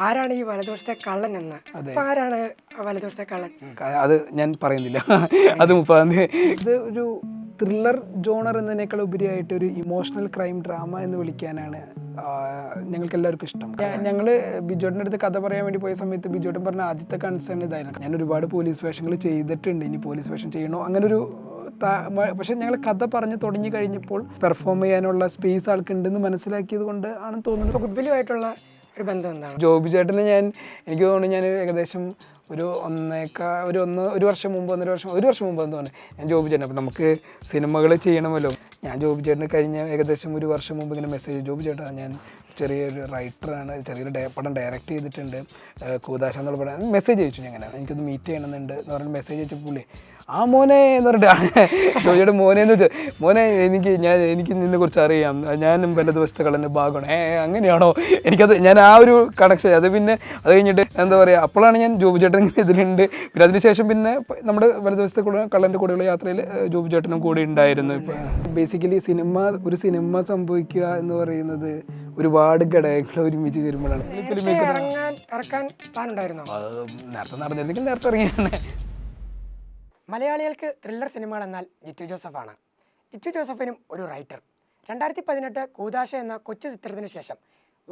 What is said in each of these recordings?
ആരാണ് ഈ വലതുവശത്തെ കള്ളൻ എന്ന് അപ്പൊ ആരാണ് വലതുവശത്തെ കള്ളൻ? അത് ഞാൻ പറയുന്നില്ല. അത് മുപ്പതാം തീയതി. ഇത് ഒരു ത്രില്ലർ ജോണർ എന്നതിനേക്കാൾ ഉപരിയായിട്ട് ഒരു ഇമോഷണൽ ക്രൈം ഡ്രാമ എന്ന് വിളിക്കാനാണ് ഞങ്ങൾക്ക് എല്ലാവർക്കും ഇഷ്ടം. ഞങ്ങൾ ബിജോട്ടിന്റെ അടുത്ത് കഥ പറയാൻ വേണ്ടി പോയ സമയത്ത് ബിജോട്ടൻ പറഞ്ഞ ആദ്യത്തെ കൺസേൺ ഇതായിരുന്നു. ഞാൻ ഒരുപാട് പോലീസ് വേഷങ്ങൾ ചെയ്തിട്ടുണ്ട്. ഇനി പോലീസ് വേഷം ചെയ്യണോ? അങ്ങനൊരു പക്ഷെ ഞങ്ങൾ കഥ പറഞ്ഞ് തുടങ്ങി കഴിഞ്ഞപ്പോൾ പെർഫോം ചെയ്യാനുള്ള സ്പേസ് ആൾക്കുണ്ടെന്ന് മനസ്സിലാക്കിയത് കൊണ്ട് ആണെന്ന് തോന്നുന്നത് ഇപ്പൊ ഗുഡ്വില്ലുമായിട്ടുള്ള ഒരു ബന്ധം എന്താണ്? ജോബി ചേട്ടന് ഞാൻ എനിക്ക് തോന്നുന്നു ഞാൻ ഏകദേശം ഒരു ഒന്നേക്കാ ഒരു ഒന്ന് ഒരു വർഷം മുമ്പ് ഒന്നര വർഷം ഒരു വർഷം മുമ്പ് എന്ന് തോന്നുന്നു ഞാൻ ജോബി ചേട്ടൻ അപ്പം നമുക്ക് സിനിമകൾ ചെയ്യണമല്ലോ. ഞാൻ ജോബി ചേട്ടന് കഴിഞ്ഞ ഏകദേശം ഒരു വർഷം മുമ്പ് ഇങ്ങനെ മെസ്സേജ് ജോബി ചേട്ടാ ഞാൻ ചെറിയൊരു റൈറ്ററാണ് ചെറിയൊരു പടം ഡയറക്റ്റ് ചെയ്തിട്ടുണ്ട്. കൂതാശ എന്നുള്ള പടം. മെസ്സേജ് അയച്ചു ഞാൻ അങ്ങനെ എനിക്കൊന്ന് മീറ്റ് ചെയ്യണമെന്നുണ്ട് എന്ന് പറഞ്ഞ് മെസ്സേജ് അയച്ചപ്പോൾ പുള്ളി ആ മോനെ എന്ന് പറഞ്ഞിട്ടാണ് ജോജിയുടെ മോനെ എന്ന് വെച്ചാൽ മോനെ എനിക്ക് ഞാൻ എനിക്ക് നിന്നെ കുറിച്ച് അറിയാം. ഞാനും വല്ല ദിവസത്തെ കളന്റെ ഭാഗമാണ്. ഏ അങ്ങനെയാണോ? എനിക്കത് ഞാൻ ആ ഒരു കണക്ഷൻ അത് പിന്നെ അത് കഴിഞ്ഞിട്ട് എന്താ പറയുക അപ്പോഴാണ് ഞാൻ ജോബി ചേട്ടൻ ഇതിലുണ്ട്. പിന്നെ അതിനുശേഷം പിന്നെ നമ്മുടെ വല ദിവസത്തെ കൂടെ കള്ളന്റെ കൂടെയുള്ള യാത്രയിൽ ജോബി ചേട്ടനും കൂടെ ഉണ്ടായിരുന്നു. ഇപ്പം ബേസിക്കലി സിനിമ ഒരു സിനിമ സംഭവിക്കുക എന്ന് പറയുന്നത് ഒരുപാട് ഘടകങ്ങൾ ഒരുമിച്ച് ചേരുമ്പോഴാണ്. നേരത്തെ നടന്നിരുന്നെങ്കിൽ നേരത്തെ ഇറങ്ങിയാണ് മലയാളികൾക്ക് ത്രില്ലർ സിനിമകൾ എന്നാൽ ജിത്തു ജോസഫാണ്. ജിത്തു ജോസഫിനും ഒരു റൈറ്റർ രണ്ടായിരത്തി പതിനെട്ട് കൂതാശ എന്ന കൊച്ചു ചിത്രത്തിന് ശേഷം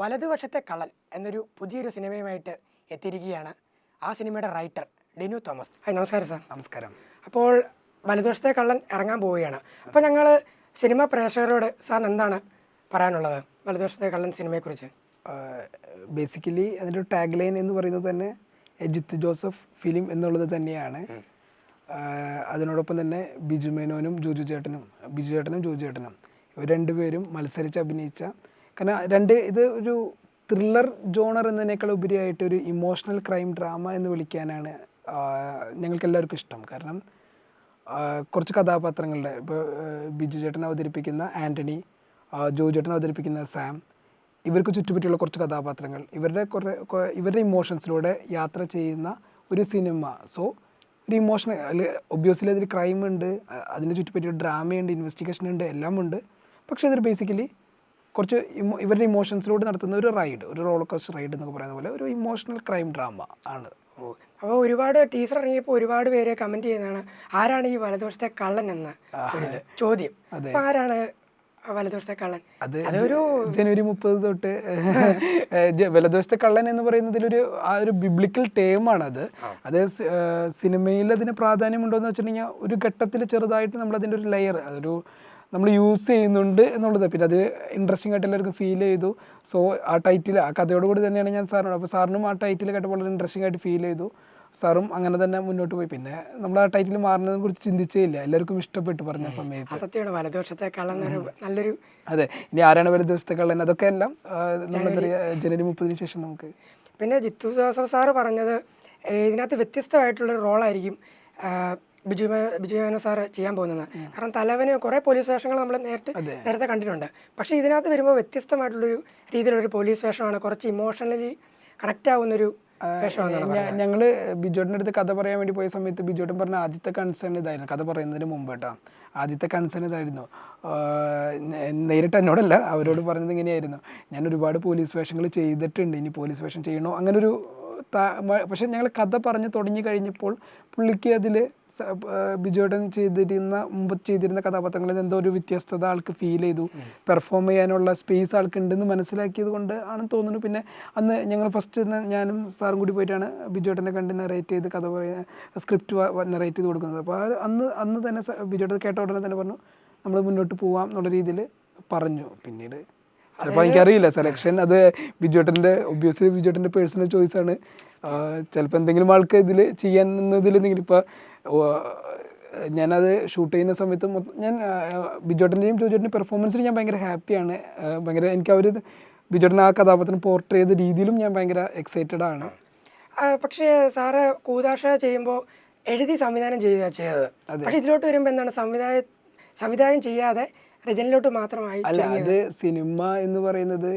വലതുവശത്തെ കള്ളൻ എന്നൊരു പുതിയൊരു സിനിമയുമായിട്ട് എത്തിയിരിക്കുകയാണ് ആ സിനിമയുടെ റൈറ്റർ ഡിനു തോമസ്. ഹായ് നമസ്കാരം സാർ നമസ്കാരം. അപ്പോൾ വലതുവശത്തെ കള്ളൻ ഇറങ്ങാൻ പോവുകയാണ്. അപ്പോൾ ഞങ്ങൾ സിനിമ പ്രേക്ഷകരോട് സാർ എന്താണ് പറയാനുള്ളത് വലതുവശത്തെ കള്ളൻ സിനിമയെക്കുറിച്ച് ബേസിക്കലി അതിന്റെ ടാഗ് ലൈൻ എന്ന് പറയുന്നത് തന്നെ എജിത്ത് ജോസഫ് ഫിലിം എന്നുള്ളത് തന്നെയാണ്. അതിനോടൊപ്പം തന്നെ ബിജു മേനോനും ജോജു ചേട്ടനും ബിജു ചേട്ടനും ജോജു ചേട്ടനും. ഇവർ രണ്ടുപേരും മത്സരിച്ച് അഭിനയിച്ച കാരണം രണ്ട് ഇത് ഒരു ത്രില്ലർ ജോണർ എന്നതിനേക്കാൾ ഉപരിയായിട്ട് ഒരു ഇമോഷണൽ ക്രൈം ഡ്രാമ എന്ന് വിളിക്കാനാണ് ഞങ്ങൾക്ക് എല്ലാവർക്കും ഇഷ്ടം. കാരണം കുറച്ച് കഥാപാത്രങ്ങളുടെ ഇപ്പോൾ ബിജു ചേട്ടൻ അവതരിപ്പിക്കുന്ന ആന്റണി ജോജു ചേട്ടൻ അവതരിപ്പിക്കുന്ന സാം ഇവർക്ക് ചുറ്റുപറ്റിയുള്ള കുറച്ച് കഥാപാത്രങ്ങൾ. ഇവരുടെ കുറേ ഇവരുടെ ഇമോഷൻസിലൂടെ യാത്ര ചെയ്യുന്ന ഒരു സിനിമ. സോ ഒരു ഇമോഷൻ അതിൽ ഒബ്വിയസ്ലി അതിൽ ക്രൈം ഉണ്ട് അതിനെ ചുറ്റിപ്പറ്റി ഒരു ഡ്രാമയുണ്ട് ഇൻവെസ്റ്റിഗേഷൻ ഉണ്ട് എല്ലാം ഉണ്ട്. പക്ഷേ അതൊരു ബേസിക്കലി കുറച്ച് ഇമോ ഇവരുടെ ഇമോഷൻസിലൂടെ നടത്തുന്ന ഒരു റൈഡ് ഒരു റോളർ കോസ്റ്റർ റൈഡ് എന്നൊക്കെ പറയുന്ന പോലെ ഒരു ഇമോഷണൽ ക്രൈം ഡ്രാമ ആണ്. അപ്പോൾ ഒരുപാട് ടീച്ചർ ഇറങ്ങിയപ്പോൾ ഒരുപാട് പേര് കമന്റ് ചെയ്യുന്നതാണ് ആരാണ് ഈ വലതുവശത്തെ കള്ളൻ എന്ന ചോദ്യം. ആരാണ് വലതുവശത്തെ കള്ളൻ. അത് അതൊരു ജനുവരി മുപ്പത് തൊട്ട് വലതുവശത്തെ കള്ളൻ എന്ന് പറയുന്നതിലൊരു ആ ഒരു ബിബ്ലിക്കൽ ടേമാണ് അത് അത് സിനിമയിൽ അതിന് പ്രാധാന്യമുണ്ടോ എന്ന് വെച്ചിട്ടുണ്ടെങ്കിൽ ഒരു ഘട്ടത്തിൽ ചെറുതായിട്ട് നമ്മൾ അതിന്റെ ഒരു ലെയർ അതൊരു നമ്മൾ യൂസ് ചെയ്യുന്നുണ്ട് എന്നുള്ളത്. പിന്നെ അത് ഇൻട്രസ്റ്റിംഗ് ആയിട്ട് എല്ലാവർക്കും ഫീൽ ചെയ്തു. സോ ആ ടൈറ്റിൽ ആ കഥയോടുകൂടി തന്നെയാണ് ഞാൻ സാറിനോട് അപ്പോൾ സാറിനും ആ ടൈറ്റിൽ കേട്ടപ്പോൾ വളരെ ഇൻട്രസ്റ്റിംഗ് ആയിട്ട് ഫീൽ ചെയ്തു. സാറും അങ്ങനെ തന്നെ മുന്നോട്ട് പോയി. പിന്നെ നമ്മൾ ആ ടൈറ്റിൽ മാറുന്നതിനെ കുറിച്ച് ചിന്തിച്ചേ ഇല്ല എല്ലാവർക്കും ഇഷ്ടപ്പെട്ടു പറഞ്ഞ സമയത്ത്. സത്യമാണ് നല്ലൊരു അതെ. ഇനി ആരാണ് കള്ളൻ അതൊക്കെ എല്ലാം നമ്മളെന്താ പറയുക ജനുവരി മുപ്പതിന് ശേഷം നമുക്ക് പിന്നെ ജിത്തു ജോസഫ് സാറ് പറഞ്ഞത് ഇതിനകത്ത് വ്യത്യസ്തമായിട്ടുള്ളൊരു റോളായിരിക്കും ബിജു ബിജു മേനോ സാറ് ചെയ്യാൻ പോകുന്നത്. കാരണം തലവന് കുറേ പോലീസ് വേഷങ്ങൾ നമ്മൾ നേരിട്ട് നേരത്തെ കണ്ടിട്ടുണ്ട്. പക്ഷേ ഇതിനകത്ത് വരുമ്പോൾ വ്യത്യസ്തമായിട്ടുള്ളൊരു രീതിയിലൊരു പോലീസ് വേഷമാണ് കുറച്ച് ഇമോഷണലി കണക്റ്റ് ആവുന്നൊരു വേഷമാണ് ഞ- ഞങ്ങൾ ബിജോട്ടിന്റെ അടുത്ത് കഥ പറയാൻ വേണ്ടി പോയ സമയത്ത് ബിജോട്ടൻ പറഞ്ഞ ആദ്യത്തെ കൺസേൺ ഇതായിരുന്നു. കഥ പറയുന്നതിന് മുമ്പ് കേട്ടോ. ആദ്യത്തെ കൺസേൺ ഇതായിരുന്നു. നേരിട്ട് എന്നോടല്ല അവരോട് പറഞ്ഞത് ഇങ്ങനെയായിരുന്നു. ഞാൻ ഒരുപാട് പോലീസ് വേഷങ്ങൾ ചെയ്തിട്ടുണ്ട്. ഇനി പോലീസ് വേഷം ചെയ്യണോ? അങ്ങനൊരു പക്ഷെ ഞങ്ങൾ കഥ പറഞ്ഞ് തുടങ്ങി കഴിഞ്ഞപ്പോൾ പുള്ളിക്ക് അതിൽ ബിജോഡൻ ചെയ്തിരുന്ന മുമ്പ് ചെയ്തിരുന്ന കഥാപാത്രങ്ങളിൽ എന്തോ ഒരു വ്യത്യസ്തത ആൾക്ക് ഫീൽ ചെയ്തു. പെർഫോം ചെയ്യാനുള്ള സ്പേസ് ആൾക്ക് ഉണ്ടെന്ന് മനസ്സിലാക്കിയത് കൊണ്ട് ആണെന്ന് തോന്നുന്നു. പിന്നെ അന്ന് ഞങ്ങൾ ഫസ്റ്റ് ഞാനും സാറും കൂടി പോയിട്ടാണ് ബിജോട്ടനെ കണ്ട് നെറേറ്റ് ചെയ്ത് കഥ പറയുന്ന സ്ക്രിപ്റ്റ് നെറേറ്റ് ചെയ്ത് കൊടുക്കുന്നത്. അപ്പോൾ അന്ന് അന്ന് തന്നെ ബിജോട്ടൻ കേട്ട ഉടനെ തന്നെ പറഞ്ഞു നമ്മൾ മുന്നോട്ട് പോവാം എന്നുള്ള രീതിയിൽ പറഞ്ഞു. പിന്നീട് ചിലപ്പോൾ എനിക്കറിയില്ല. സെലക്ഷൻ അത് ബിജുട്ടന്റെ ഒബ്വിയസ്ലി ബിജുട്ടന്റെ പേഴ്സണൽ ചോയ്സ് ആണ്. ചിലപ്പോൾ എന്തെങ്കിലും ആൾക്ക് ഇതിൽ ചെയ്യാൻ എന്നതിൽ എന്തെങ്കിലും ഇപ്പോൾ ഞാനത് ഷൂട്ട് ചെയ്യുന്ന സമയത്ത് മൊത്തം ഞാൻ ബിജോട്ടന്റെയും ജോജുട്ടന്റെ പെർഫോമൻസിൽ ഞാൻ ഭയങ്കര ഹാപ്പിയാണ് ഭയങ്കര എനിക്ക് അവർ ബിജോട്ടൻ ആ കഥാപാത്രം പോർട്രേ ചെയ്ത രീതിയിലും ഞാൻ ഭയങ്കര എക്സൈറ്റഡ് ആണ്. പക്ഷേ സാറ് കൂതാശ ചെയ്യുമ്പോൾ എഴുതി സംവിധാനം ചെയ്യുക ചെയ്തത്. പക്ഷേ ഇതിലോട്ട് വരുമ്പോൾ എന്താണ്? സംവിധായ സംവിധാനം ചെയ്യാതെ രചനയിലോട്ട് മാത്രമായി അല്ല അത് സിനിമ എന്ന് പറയുന്നത്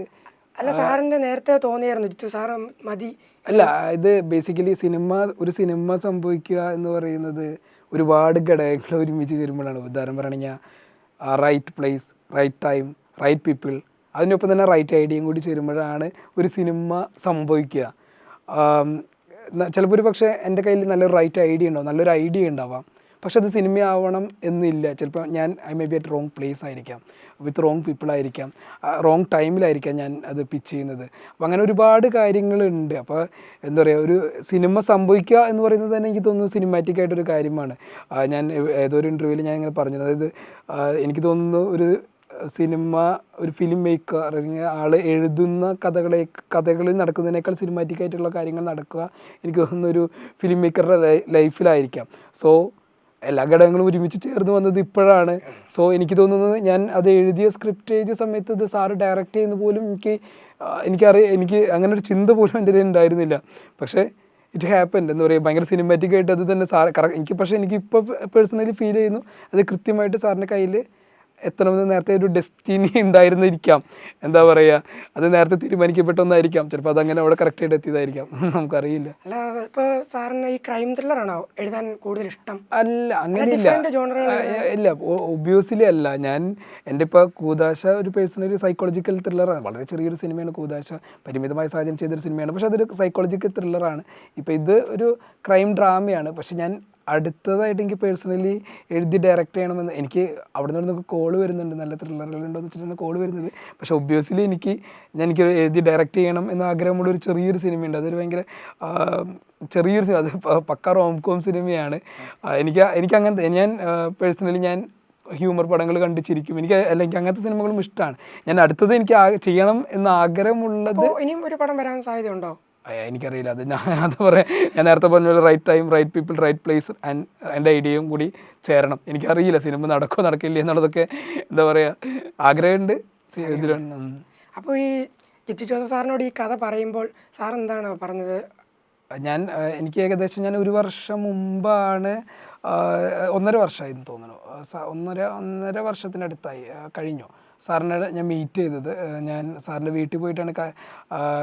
അല്ല സാറിന്റെ നേരത്തെ തോന്നിയായിരുന്നു. ജിത്തു സാറ് മതി. അല്ല ഇത് ബേസിക്കലി സിനിമ ഒരു സിനിമ സംഭവിക്കുക എന്ന് പറയുന്നത് ഒരുപാട് ഘടകങ്ങൾ ഒരുമിച്ച് ചേരുമ്പോഴാണ്. ഉദാഹരണം പറയുകയാണെങ്കിൽ right place right time right people അതിനൊപ്പം തന്നെ റൈറ്റ് ഐഡിയയും കൂടി ചേരുമ്പോഴാണ് ഒരു സിനിമ സംഭവിക്കുക. ചിലപ്പോൾ ഒരു പക്ഷേ എന്റെ കയ്യിൽ നല്ലൊരു റൈറ്റ് ഐഡിയ ഉണ്ടാവും നല്ലൊരു ഐഡിയ ഉണ്ടാവാം. പക്ഷെ അത് സിനിമയാവണം എന്നില്ല. ചിലപ്പോൾ ഞാൻ I may be at wrong place ആയിരിക്കാം. വിത്ത് റോങ് പീപ്പിൾ ആയിരിക്കാം. റോങ് ടൈമിലായിരിക്കാം ഞാൻ അത് പിച്ച് ചെയ്യുന്നത്. അപ്പോൾ അങ്ങനെ ഒരുപാട് കാര്യങ്ങളുണ്ട്. അപ്പോൾ എന്താ പറയുക ഒരു സിനിമ സംഭവിക്കുക എന്ന് പറയുന്നത് തന്നെ എനിക്ക് തോന്നുന്നു സിനിമാറ്റിക് ആയിട്ടൊരു കാര്യമാണ്. ഞാൻ ഏതോ ഒരു ഇന്റർവ്യൂവിൽ ഞാൻ ഇങ്ങനെ പറഞ്ഞത് അതായത് എനിക്ക് തോന്നുന്നു ഒരു സിനിമ ഒരു ഫിലിം മേക്കർ അല്ലെങ്കിൽ ആൾ എഴുതുന്ന കഥകളെ കഥകളിൽ നടക്കുന്നതിനേക്കാൾ സിനിമാറ്റിക് ആയിട്ടുള്ള കാര്യങ്ങൾ നടക്കുക എനിക്ക് തോന്നുന്ന ഒരു ഫിലിം മേക്കറുടെ ലൈഫിലായിരിക്കാം. സോ എല്ലാ ഘടകങ്ങളും ഒരുമിച്ച് ചേർന്ന് വന്നത് ഇപ്പോഴാണ്. സോ എനിക്ക് തോന്നുന്നത് ഞാൻ അത് എഴുതിയ സ്ക്രിപ്റ്റ് എഴുതിയ സമയത്ത് ഇത് സാറ് ഡയറക്റ്റ് ചെയ്യുന്ന പോലും എനിക്ക് എനിക്കറിയ എനിക്ക് അങ്ങനെ ഒരു ചിന്ത പോലും എന്റെ ഉണ്ടായിരുന്നില്ല. പക്ഷേ ഇറ്റ് ഹാപ്പൻ എന്താ പറയുക ഭയങ്കര സിനിമാറ്റിക് ആയിട്ട് അത് തന്നെ സാർ എനിക്ക് പക്ഷേ എനിക്ക് ഇപ്പോൾ പേഴ്സണലി ഫീൽ ചെയ്യുന്നു. അത് കൃത്യമായിട്ട് സാറിന്റെ കയ്യിൽ എത്തണമെന്ന് നേരത്തെ ഒരു ഡെസ്റ്റിനി ഉണ്ടായിരുന്നിരിക്കാം. എന്താ പറയുക അത് നേരത്തെ തീരുമാനിക്കപ്പെട്ടൊന്നായിരിക്കാം. ചിലപ്പോൾ അതങ്ങനെ അവിടെ കറക്റ്റായിട്ട് എത്തിയതായിരിക്കാം. നമുക്കറിയില്ല. അല്ല ഇപ്പോൾ സാറിന് ഈ ക്രൈം ത്രില്ലർ ത്രില്ലറാണോ എഴുതാൻ കൂടുതൽ ഇഷ്ടം? അല്ല അങ്ങനെയില്ല. ഇല്ല ഒബ്വിയസ്ലി അല്ല. ഞാൻ എന്റെ ഇപ്പോൾ കൂതാശ ഒരു പേഴ്സണൽ ഒരു സൈക്കോളജിക്കൽ ത്രില്ലറാണ് വളരെ ചെറിയൊരു സിനിമയാണ് കൂതാശ പരിമിതമായ സാഹചര്യം ചെയ്തൊരു സിനിമയാണ്. പക്ഷെ അതൊരു സൈക്കോളജിക്കൽ ത്രില്ലറാണ് ഇപ്പോൾ ഇത് ഒരു ക്രൈം ഡ്രാമയാണ് പക്ഷെ ഞാൻ അടുത്തതായിട്ട് എനിക്ക് പേഴ്സണലി എഴുതി ഡയറക്റ്റ് ചെയ്യണമെന്ന് എനിക്ക് അവിടെ നിന്ന് കോൾ വരുന്നുണ്ട്. നല്ല ത്രില്ലറുകളുണ്ടോ എന്ന് വെച്ചിട്ടാണ് കോൾ വരുന്നത്. പക്ഷേ ഒബ്വിയസ്ലി എനിക്ക് ഞാൻ എനിക്ക് എഴുതി ഡയറക്റ്റ് ചെയ്യണം എന്ന ആഗ്രഹമുള്ള ഒരു ചെറിയൊരു സിനിമയുണ്ട് അതൊരു ഭയങ്കര ചെറിയൊരു സിനിമ അത് പക്ക റോം കോം സിനിമയാണ് എനിക്ക് എനിക്ക് അങ്ങനത്തെ ഞാൻ പേഴ്സണലി ഞാൻ ഹ്യൂമർ പടങ്ങൾ കണ്ടിച്ചിരിക്കും എനിക്ക് അല്ലെങ്കിൽ അങ്ങനത്തെ സിനിമകളും ഇഷ്ടമാണ്. ഞാൻ അടുത്തത് എനിക്ക് ചെയ്യണം എന്ന് ആഗ്രഹമുള്ളത് ഇനിയും ഒരു പടം വരാൻ സാധ്യതയുണ്ടോ? എനിക്കറിയില്ല. അത് ഞാൻ അത് പറയാം. ഞാൻ നേരത്തെ പറഞ്ഞ പോലെ right time right people right place and എന്റെ ഐഡിയയും കൂടി ചേരണം. എനിക്കറിയില്ല സിനിമ നടക്കുമോ നടക്കില്ല എന്നുള്ളതൊക്കെ എന്താ പറയുക ആഗ്രഹമുണ്ട്. ഇതിലുണ്ട് അപ്പോൾ ഈ ജിത്തു ജോസഫ് സാറിനോട് ഈ കഥ പറയുമ്പോൾ സാർ എന്താണ് പറഞ്ഞത്? ഞാൻ എനിക്ക് ഏകദേശം ഞാൻ ഒരു വർഷം മുമ്പാണ് ഒന്നര വർഷമായിരുന്നു തോന്നുന്നു. ആ, സ- ഒന്നര ഒന്നര വർഷത്തിനടുത്തായി കഴിഞ്ഞു. സാറിനെ ഞാൻ മീറ്റ് ചെയ്തത് ഞാൻ സാറിന്റെ വീട്ടിൽ പോയിട്ടാണ്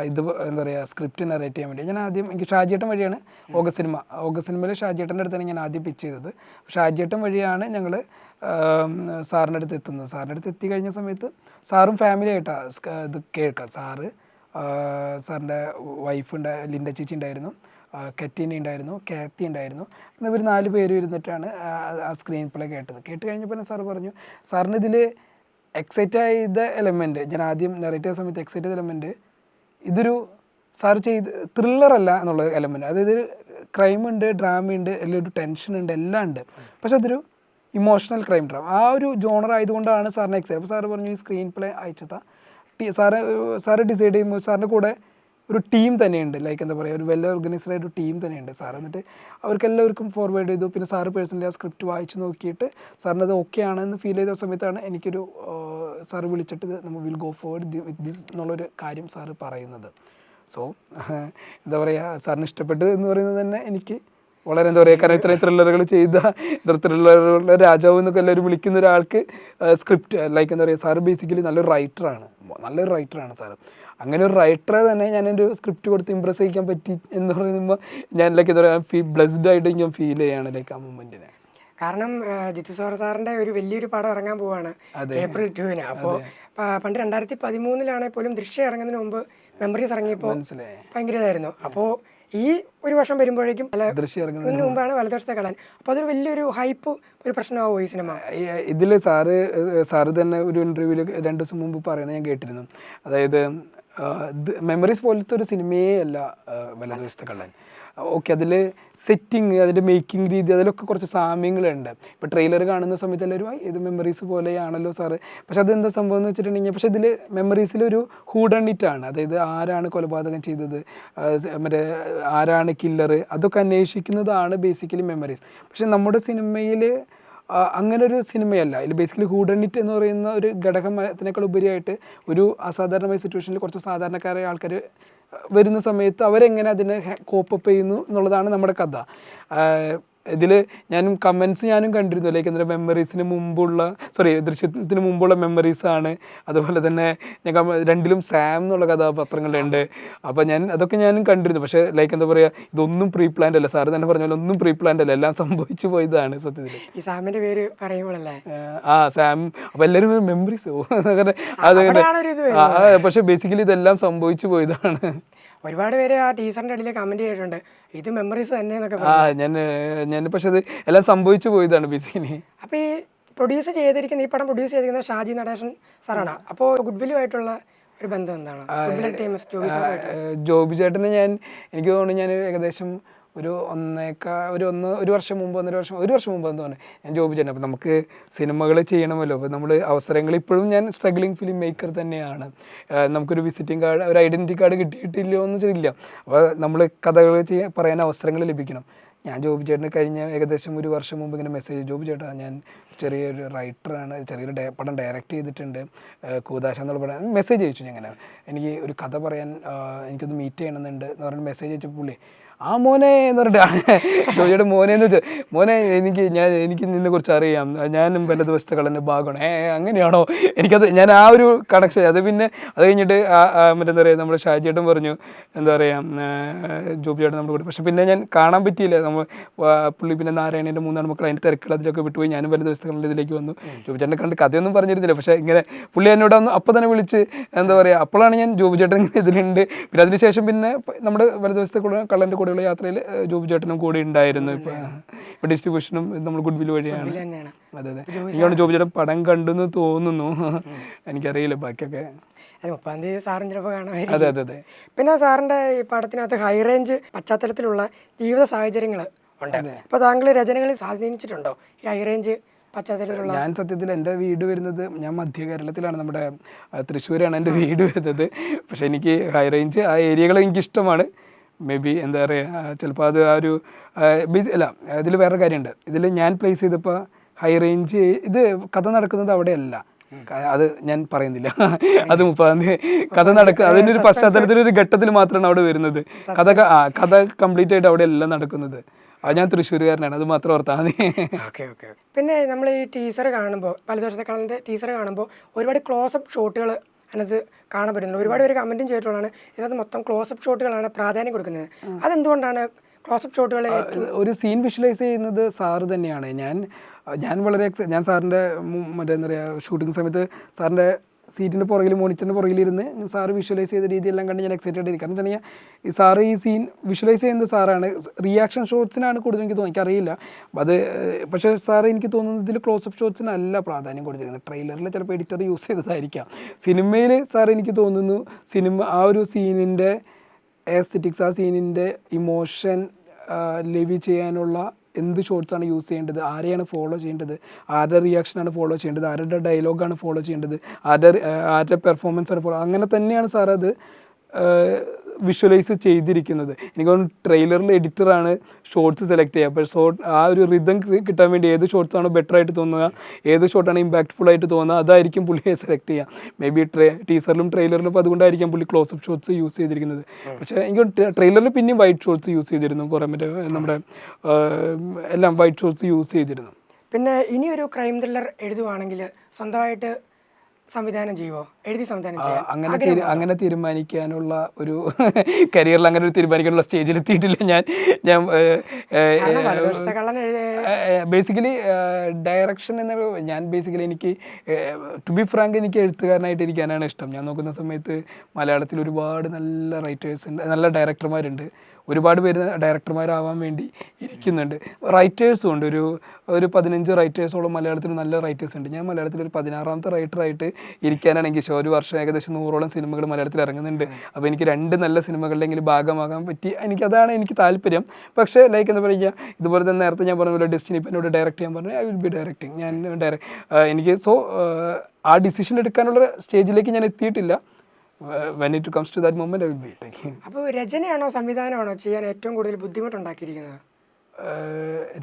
ഇത് എന്താ പറയുക സ്ക്രിപ്റ്റ് നറേറ്റ് ചെയ്യാൻ വേണ്ടി. ഞാൻ ആദ്യം എനിക്ക് ഷാജിയേട്ടൻ വഴിയാണ് ഓഗസ്റ്റ് സിനിമ. ഓഗസ്റ്റ് സിനിമയിൽ ഷാജിയേട്ടന്റെ അടുത്താണ് ഞാൻ ആദ്യം പിച്ച് ചെയ്തത്. ഷാജിയേട്ടൻ വഴിയാണ് ഞങ്ങൾ സാറിന്റെ അടുത്ത് എത്തുന്നത്. സാറിന്റെ അടുത്ത് എത്തി കഴിഞ്ഞ സമയത്ത് സാറും ഫാമിലി ആയിട്ടാണ് ഇത് കേൾക്കുക സാറ് സാറിന്റെ വൈഫ് ഉണ്ടായ ചേച്ചി ഉണ്ടായിരുന്നു. കറ്റീന ഉണ്ടായിരുന്നു കാത്തി ഉണ്ടായിരുന്നു. ഇവർ നാല് പേര് ഇരുന്നിട്ടാണ് ആ സ്ക്രീൻ പ്ലേ കേട്ടത്. കേട്ട് കഴിഞ്ഞപ്പോൾ സാർ പറഞ്ഞു സാറിന് ഇതിൽ എക്സൈറ്റ് ചെയ്ത എലമെന്റ് ഞാൻ ആദ്യം നെറേറ്റ് ചെയ്ത സമയത്ത് എക്സൈറ്റ് ചെയ്ത എലമെന്റ് ഇതൊരു സാർ ചെയ്ത് ത്രില്ലർ അല്ല എന്നുള്ള എലമെന്റ് അതായത് ക്രൈം ഉണ്ട് ഡ്രാമ ഉണ്ട് അല്ലെങ്കിൽ ഒരു ടെൻഷൻ ഉണ്ട് എല്ലാം ഉണ്ട്. പക്ഷെ അതൊരു ഇമോഷണൽ ക്രൈം ഡ്രാമ ആ ഒരു ജോണർ ആയതുകൊണ്ടാണ് സാറിന് എക്സൈറ്റ് അപ്പോൾ സാറ് പറഞ്ഞു ഈ സ്ക്രീൻ പ്ലേ അയച്ചതാ. സാറ് സാറ് ഡിസൈഡ് ചെയ്യുമ്പോൾ സാറിന്റെ കൂടെ ഒരു ടീം തന്നെയുണ്ട്. ലൈക്ക് എന്താ പറയുക ഒരു വെൽ ഓർഗനൈസ്ഡ് ആയിട്ട് ടീം തന്നെയുണ്ട്. സാർ എന്നിട്ട് അവർക്ക് എല്ലാവർക്കും ഫോർവേഡ് ചെയ്തു. പിന്നെ സാറ് പേഴ്സണലി ആ സ്ക്രിപ്റ്റ് വായിച്ച് നോക്കിയിട്ട് സാറിന് അത് ഓക്കെ ആണെന്ന് ഫീൽ ചെയ്ത സമയത്താണ് എനിക്കൊരു സാറ് വിളിച്ചിട്ട് നമ്മൾ will go forward with this എന്നുള്ളൊരു കാര്യം സാറ് പറയുന്നത്. സോ എന്താ പറയുക സാറിന് ഇഷ്ടപ്പെട്ടു എന്ന് പറയുന്നത് തന്നെ എനിക്ക് വളരെ എന്താ പറയുക കാരണം ഇത്രയും ത്രില്ലറുകൾ ചെയ്ത ത്രില്ലറുകളുടെ രാജാവ് എന്നൊക്കെ എല്ലാവരും വിളിക്കുന്ന ഒരാൾക്ക് സ്ക്രിപ്റ്റ് ലൈക്ക് എന്താ പറയുക സാറ് ബേസിക്കലി നല്ലൊരു റൈറ്ററാണ് നല്ലൊരു റൈറ്ററാണ് സാറ്. അങ്ങനെ ഒരു റൈറ്ററെ തന്നെ ഞാൻ എന്റെ സ്ക്രിപ്റ്റ് കൊടുത്ത് ഇമ്പ്രസ് ചെയ്യിക്കാൻ പറ്റി എന്ന് പറയുമ്പോൾ ഞാൻ ലൈക്ക് എന്താ പറയുക ഫീ ബ്ലെസ്ഡ് ആയിട്ട് ഞാൻ ഫീൽ ചെയ്യാണ് ലൈക്ക് ആ മൊമെന്റിനെ കാരണം ജിത്തു സോറ സാറിന്റെ ഒരു വലിയൊരു പടം ഇറങ്ങാൻ പോവാണ് ഏപ്രിൽ ടുവിന് അപ്പോൾ പണ്ട് രണ്ടായിരത്തി പതിമൂന്നിലാണെങ്കിൽ പോലും ദൃശ്യം ഇറങ്ങുന്നതിന് മുമ്പ് മെമ്മറീസ് ഇറങ്ങിയപ്പോൾ ഭയങ്കര ഇതായിരുന്നു അപ്പോൾ ഈ ഒരു വർഷം വരുമ്പോഴേക്കും ഇതിന് മുമ്പാണ് വലതുവശത്തെ കളൻ അപ്പോൾ അതൊരു വലിയൊരു ഹൈപ്പ് ഒരു പ്രശ്നമാവും ഈ സിനിമ. ഇതിൽ സാറ് സാറ് തന്നെ ഒരു ഇന്റർവ്യൂവിൽ രണ്ട് ദിവസം മുമ്പ് പറയുന്നത് ഞാൻ കേട്ടിരുന്നു. അതായത് മെമ്മറീസ് പോലത്തെ ഒരു സിനിമയേ അല്ല വലതുവശത്തെ കള്ളൻ. ഓക്കെ അതിൽ സെറ്റിങ് അതിന്റെ മേക്കിംഗ് രീതി അതിലൊക്കെ കുറച്ച് സാമ്യങ്ങളുണ്ട്. ഇപ്പോൾ ട്രെയിലർ കാണുന്ന സമയത്ത് എല്ലാവരും "ആ, ഇത് മെമ്മറീസ് പോലെയാണല്ലോ സാറ്. പക്ഷെ അതെന്താ സംഭവം എന്ന് വെച്ചിട്ടുണ്ടെങ്കിൽ പക്ഷെ ഇതിൽ മെമ്മറീസിലൊരു ഹൂഡണിറ്റാണ് അതായത് ആരാണ് കൊലപാതകം ചെയ്തത് മറ്റേ ആരാണ് കില്ലർ അതൊക്കെ അന്വേഷിക്കുന്നതാണ് ബേസിക്കലി മെമ്മറീസ് പക്ഷെ നമ്മുടെ സിനിമയിൽ അങ്ങനെ ഒരു സിനിമയല്ല. ഇതിൽ ബേസിക്കലി ഹൂഡണിറ്റ് എന്ന് പറയുന്ന ഒരു ഘടകത്തിനേക്കാൾ ഉപരിയായിട്ട് ഒരു അസാധാരണമായ സിറ്റുവേഷനിൽ കുറച്ച് സാധാരണക്കാരായ ആൾക്കാർ വരുന്ന സമയത്ത് അവരെങ്ങനെ അതിനെ കോപ്പ് അപ്പ് ചെയ്യുന്നു എന്നുള്ളതാണ് നമ്മുടെ കഥ. ഇതിൽ ഞാനും കമൻസ് ഞാനും കണ്ടിരുന്നു. ലൈക്ക് എന്താ മെമ്മറീസിന് മുമ്പുള്ള സോറി ദൃശ്യത്തിന് മുമ്പുള്ള മെമ്മറീസ് ആണ്. അതുപോലെ തന്നെ ഞാൻ രണ്ടിലും സാം എന്നുള്ള കഥാപാത്രങ്ങളുണ്ട്. അപ്പോൾ ഞാൻ അതൊക്കെ ഞാനും കണ്ടിരുന്നു. പക്ഷേ ലൈക്ക് എന്താ പറയുക ഇതൊന്നും പ്രീ പ്ലാൻഡ് അല്ല. സാറ് തന്നെ പറഞ്ഞ പോലെ ഒന്നും പ്രീ പ്ലാൻഡ് അല്ല. എല്ലാം സംഭവിച്ചു പോയതാണ് സത്യത്തിൽ ഈ സാമിന്റെ പേര് പറയുമ്പോഴല്ലേ ആ സാം അപ്പോൾ എല്ലാവരും മെമ്മറീസ് അതങ്ങനെ പക്ഷേ ബേസിക്കലി ഇതെല്ലാം സംഭവിച്ചു പോയതാണ്. ഒരുപാട് പേര് ആ ടീച്ചറിന്റെ അടിയിൽ കമന്റ് ചെയ്തിട്ടുണ്ട്. ഇത് മെമ്മറീസ് തന്നെ എന്നൊക്കെ ആ ഞാൻ ഞാൻ പക്ഷെ അത് എല്ലാം സംഭവിച്ചു പോയതാണ് ബിസിന്. അപ്പൊ ഈ പ്രൊഡ്യൂസ് ചെയ്തിരിക്കുന്ന ഈ പടം പ്രൊഡ്യൂസ് ചെയ്തിരിക്കുന്ന ഷാജി നടേശൻ സാറാണ്. അപ്പോൾ ഗുഡ്വില്ലുമായിട്ടുള്ള ഒരു ബന്ധം എന്താണ്? ജോബി ചേട്ടനെ ജോബി ചേട്ടന് ഞാൻ എനിക്ക് തോന്നുന്നു ഞാൻ ഏകദേശം ഒരു ഒന്നേക്കാ ഒരു ഒന്ന് ഒരു വർഷം മുമ്പ് ഒന്നര വർഷം ഒരു വർഷം മുമ്പ് എന്ന് തോന്നുന്നു. ഞാൻ ജോബ് ചെയ്യണം അപ്പോൾ നമുക്ക് സിനിമകൾ ചെയ്യണമല്ലോ. അപ്പോൾ നമ്മൾ അവസരങ്ങൾ ഇപ്പോഴും ഞാൻ സ്ട്രഗ്ലിംഗ് ഫിലിം മേക്കർ തന്നെയാണ്. നമുക്കൊരു വിസിറ്റിംഗ് കാർഡ് ഒരു ഐഡന്റി കാർഡ് കിട്ടിയിട്ടില്ലോ എന്ന് വെച്ചിട്ടില്ല. അപ്പോൾ നമ്മൾ കഥകൾ ചെയ്യാൻ പറയാൻ അവസരങ്ങൾ ലഭിക്കണം. ഞാൻ ജോബി ചേട്ടന് കഴിഞ്ഞ ഏകദേശം ഒരു വർഷം മുമ്പ് ഇങ്ങനെ മെസ്സേജ് ജോബി ചേട്ടാ ഞാൻ ചെറിയൊരു റൈറ്ററാണ് ചെറിയൊരു പടം ഡയറക്റ്റ് ചെയ്തിട്ടുണ്ട്. കൂതാശ എന്നുള്ള പടം. മെസ്സേജ് അയച്ചു ഞാൻ എനിക്ക് ഒരു കഥ പറയാൻ എനിക്കൊന്ന് മീറ്റ് ചെയ്യണമെന്നുണ്ട് എന്ന് പറഞ്ഞ് മെസ്സേജ് അയച്ചപ്പോൾ പുള്ളി ആ മോനെ എന്ന് പറഞ്ഞിട്ടാണ് ജോജിയുടെ മോനെ എന്ന് വെച്ചാൽ മോനെ എനിക്ക് ഞാൻ എനിക്ക് നിന്നെ കുറിച്ച് അറിയാം. ഞാനും പല ദിവസത്തെ കളന്റെ ഭാഗമാണ്. ഏ അങ്ങനെയാണോ? എനിക്കത് ഞാൻ ആ ഒരു കണക്ഷൻ അത് പിന്നെ അത് കഴിഞ്ഞിട്ട് മറ്റെന്താ പറയുക നമ്മുടെ ഷാജിയേട്ടൻ പറഞ്ഞു എന്താ പറയുക ജോബി ചേട്ടൻ നമ്മുടെ കൂടെ. പക്ഷെ പിന്നെ ഞാൻ കാണാൻ പറ്റിയില്ല. നമ്മൾ പുള്ളി പിന്നെ നാരായണന്റെ മൂന്നാണ് മക്കൾ അതിന്റെ തിരക്കുകൾ അതിലൊക്കെ വിട്ടുപോയി. ഞാനും പല ദിവസങ്ങളിൽ ഇതിലേക്ക് വന്നു. ജോബി ചേട്ടനെ കണ്ട് കഥയൊന്നും പറഞ്ഞിരുന്നില്ല. പക്ഷേ ഇങ്ങനെ പുള്ളി എന്നോട് അന്ന് അപ്പം തന്നെ വിളിച്ച് എന്താ പറയുക അപ്പോഴാണ് ഞാൻ ജോബി ചേട്ടൻ ഇതിലുണ്ട്. പിന്നെ അതിനുശേഷം പിന്നെ നമ്മുടെ വല ദിവസത്തെ കൂടെ കള്ളന്റെ കൂടെയുള്ള യാത്രയിൽ ജോബി ചേട്ടനും കൂടെ ഉണ്ടായിരുന്നു. ഇപ്പൊ ഡിസ്ട്രിബ്യൂഷനും നമ്മൾ ഗുഡ് വിൽ വഴിയാണ് അതെ അതെ. എനിക്കാണ് ജോബി ചേട്ടൻ പടം കണ്ടെന്ന് തോന്നുന്നു. എനിക്കറിയില്ല ബാക്കിയൊക്കെ. അത് മുപ്പാം തീയതി സാറിന് ചിലപ്പോൾ അതെ കാണാമായിരിക്കും അതെ അതെ പിന്നെ സാറിന്റെ ഈ പടത്തിനകത്ത് ഹൈ റേഞ്ച് പശ്ചാത്തലത്തിലുള്ള ജീവിത സാഹചര്യങ്ങൾ ഉണ്ട്. അപ്പോൾ താങ്കൾ രചനകളിൽ സ്വാധീനിച്ചിട്ടുണ്ടോ? ഈ ഹൈ റേഞ്ച് ഞാൻ സത്യത്തിൽ എന്റെ വീട് വരുന്നത് ഞാൻ മധ്യ കേരളത്തിലാണ്. നമ്മുടെ തൃശ്ശൂരാണ് എന്റെ വീട് വരുന്നത്. പക്ഷെ എനിക്ക് ഹൈ റേഞ്ച് ആ ഏരിയകൾ എനിക്ക് ഇഷ്ടമാണ് മേ ബി എന്താ പറയുക ചിലപ്പോൾ അത് ആ ഒരു ബിസി അല്ല ഇതിൽ വേറെ കാര്യമുണ്ട് ഇതിൽ ഞാൻ പ്ലേസ് ചെയ്തപ്പോൾ ഹൈ റേഞ്ച് ഇത് കഥ നടക്കുന്നത് അവിടെയല്ല. അത് ഞാൻ പറയുന്നില്ല. അത് മുപ്പതാം തീയതി കഥ നടക്കുക അതിന്റെ ഒരു പശ്ചാത്തലത്തിൽ ഒരു ഘട്ടത്തിൽ മാത്രമാണ് അവിടെ വരുന്നത്. കഥ ആ കഥ കംപ്ലീറ്റ് ആയിട്ട് അവിടെ എല്ലാം നടക്കുന്നത്. അത് ഞാൻ തൃശ്ശൂരുകാരനാണ് അത് മാത്രം ഓർത്താൽ മതി. ഓക്കെ ഓക്കെ പിന്നെ നമ്മൾ ഈ ടീച്ചർ കാണുമ്പോൾ പലദോഷത്തെ കളറിന്റെ ടീച്ചർ കാണുമ്പോൾ ഒരുപാട് ക്ലോസപ്പ് ഷോട്ടുകൾ അതിനകത്ത് കാണാൻ പറ്റുന്നുണ്ട്. ഒരുപാട് പേര് കമന്റും ചെയ്തിട്ടുള്ളതാണ്. ഇതിനകത്ത് മൊത്തം ക്ലോസപ്പ് ഷോട്ടുകളാണ് പ്രാധാന്യം കൊടുക്കുന്നത്. അതെന്തുകൊണ്ടാണ് ക്ലോസപ്പ് ഷോട്ടുകൾ ഒരു സീൻ വിഷ്വലൈസ് ചെയ്യുന്നത് സാറ് തന്നെയാണ്. ഞാൻ ഞാൻ വളരെ ഞാൻ സാറിന്റെ മറ്റേ എന്താ പറയുക ഷൂട്ടിംഗ് സമയത്ത് സാറിന്റെ സീറ്റിന്റെ പുറകിൽ മോണിറ്ററിന്റെ പുറകിലിരുന്ന് സാറ് വിഷ്വലൈസ് ചെയ്ത രീതിയെല്ലാം കണ്ട് ഞാൻ എക്സൈറ്റഡ് ആയിരിക്കും കാരണം വെച്ചാൽ സാറ് ഈ സീൻ വിഷ്വലൈസ് ചെയ്യുന്ന സാറാണ് റിയാക്ഷൻ ഷോട്ട്സിനാണ് കൂടുതൽ എനിക്ക് തോന്നി എനിക്കറിയില്ല. അത് പക്ഷേ സാറ് എനിക്ക് തോന്നുന്നത് ഇതിൽ ക്ലോസപ്പ് ഷോട്ട്സിനല്ല പ്രാധാന്യം കൊടുത്തിരിക്കുന്നത് ട്രെയിലറിൽ ചിലപ്പോൾ എഡിറ്റർ യൂസ് ചെയ്തതായിരിക്കാം. സിനിമയിൽ സാർ എനിക്ക് തോന്നുന്നു സിനിമ ആ ഒരു സീനിന്റെ എസ്തറ്റിക്സ് ആ സീനിന്റെ ഇമോഷൻ ലെവി ചെയ്യാനുള്ള എന്ത് ഷോട്ട്സാണ് യൂസ് ചെയ്യേണ്ടത്? ആരെയാണ് ഫോളോ ചെയ്യേണ്ടത്? ആരുടെ റിയാക്ഷനാണ് ഫോളോ ചെയ്യേണ്ടത്? ആരുടെ ഡയലോഗാണ് ഫോളോ ചെയ്യേണ്ടത്? ആരുടെ ആരുടെ പെർഫോമൻസ് ആണ് ഫോളോ അങ്ങനെ തന്നെയാണ് സാർ അത്. വിഷ്വലൈസ് ചെയ്തിരിക്കുന്നത്. എനിക്ക് തോന്നുന്നു ട്രെയിലറിൽ എഡിറ്ററാണ് ഷോർട്സ് സെലക്ട് ചെയ്യുക. അപ്പോൾ ഷോർട്ട് ആ ഒരു റിതം കിട്ടാൻ വേണ്ടി ഏത് ഷോർട്സ് ആണോ ബെറ്റർ ആയിട്ട് തോന്നുക ഏത് ഷോട്ടാണ് ഇമ്പാക്റ്റ്ഫുൾ ആയിട്ട് തോന്നുക അതായിരിക്കും പുള്ളിയെ സെലക്ട് ചെയ്യുക. മേ ബി ട്രേ ടീസറിലും ട്രെയിലറിലും അപ്പോൾ അതുകൊണ്ടായിരിക്കും പുള്ളി ക്ലോസപ്പ് ഷോട്ട്സ് യൂസ് ചെയ്തിരിക്കുന്നത്. പക്ഷേ എനിക്ക് ട്രെയിലറിൽ പിന്നെയും വൈറ്റ് ഷോട്ട്സ് യൂസ് ചെയ്തിരുന്നു. കുറേ മറ്റേ നമ്മുടെ എല്ലാം വൈറ്റ് ഷോട്ട്സ് യൂസ് ചെയ്തിരുന്നു. പിന്നെ ഇനിയൊരു ക്രൈം ത്രില്ലർ എഴുതുവാണെങ്കിൽ സ്വന്തമായിട്ട് സംവിധാനം ചെയ്യുമോ എഴുതി സംവിധാനം ചെയ്യുക ചെയ്യാം അങ്ങനെ അങ്ങനെ തീരുമാനിക്കാനുള്ള ഒരു കരിയറിൽ അങ്ങനെ ഒരു തീരുമാനിക്കാനുള്ള സ്റ്റേജിൽ എത്തിയിട്ടില്ല ഞാൻ ഞാൻ ബേസിക്കലി ഡയറക്ഷൻ എന്ന ഞാൻ ബേസിക്കലി എനിക്ക് ടു ബി ഫ്രാങ്ക് എനിക്ക് എഴുത്തുകാരനായിട്ട് ഇരിക്കാനാണ് ഇഷ്ടം. ഞാൻ നോക്കുന്ന സമയത്ത് മലയാളത്തിൽ ഒരുപാട് നല്ല റൈറ്റേഴ്സ് ഉണ്ട് നല്ല ഡയറക്ടർമാരുണ്ട് ഒരുപാട് പേര് ഡയറക്ടർമാരാവാൻ വേണ്ടി ഇരിക്കുന്നുണ്ട്. റൈറ്റേഴ്സും ഉണ്ട്. ഒരു ഒരു പതിനഞ്ച് റൈറ്റേഴ്സോളം മലയാളത്തിൽ നല്ല റൈറ്റേഴ്സ് ഉണ്ട്. ഞാൻ മലയാളത്തിൽ ഒരു പതിനാറാമത്തെ റൈറ്ററായിട്ട് ഇരിക്കാനാണെങ്കിൽ ഇഷ്ടം ഒരു വർഷം ഏകദേശം നൂറോളം സിനിമകൾ മലയാളത്തിൽ ഇറങ്ങുന്നുണ്ട്. അപ്പോൾ എനിക്ക് രണ്ട് നല്ല സിനിമകളിലെങ്കിലും ഭാഗമാകാൻ പറ്റി. എനിക്ക് അതാണ് എനിക്ക് താല്പര്യം. പക്ഷേ ലൈക്ക് എന്താ പറയുക ഇതുപോലെ തന്നെ നേരത്തെ ഞാൻ പറഞ്ഞ പോലെ ഡെസ്റ്റിനി ഇപ്പം എന്നോട് ഡയറക്റ്റ് ചെയ്യാൻ പറഞ്ഞു ഐ വിൽ ബി ഡയറക്റ്റിംഗ് ഞാൻ ഡയറക്റ്റ് എനിക്ക് സോ ആ ഡിസിഷൻ എടുക്കാനുള്ള സ്റ്റേജിലേക്ക് ഞാൻ എത്തിയിട്ടില്ല. When it comes to that moment I will be taking അപ്പോൾ രചനയാണോ സംവിധാനമാണോ ചെയ്യാൻ ഏറ്റവും കൂടുതൽ ബുദ്ധിമുട്ടുണ്ടാക്കിയിരിക്കുന്നത്?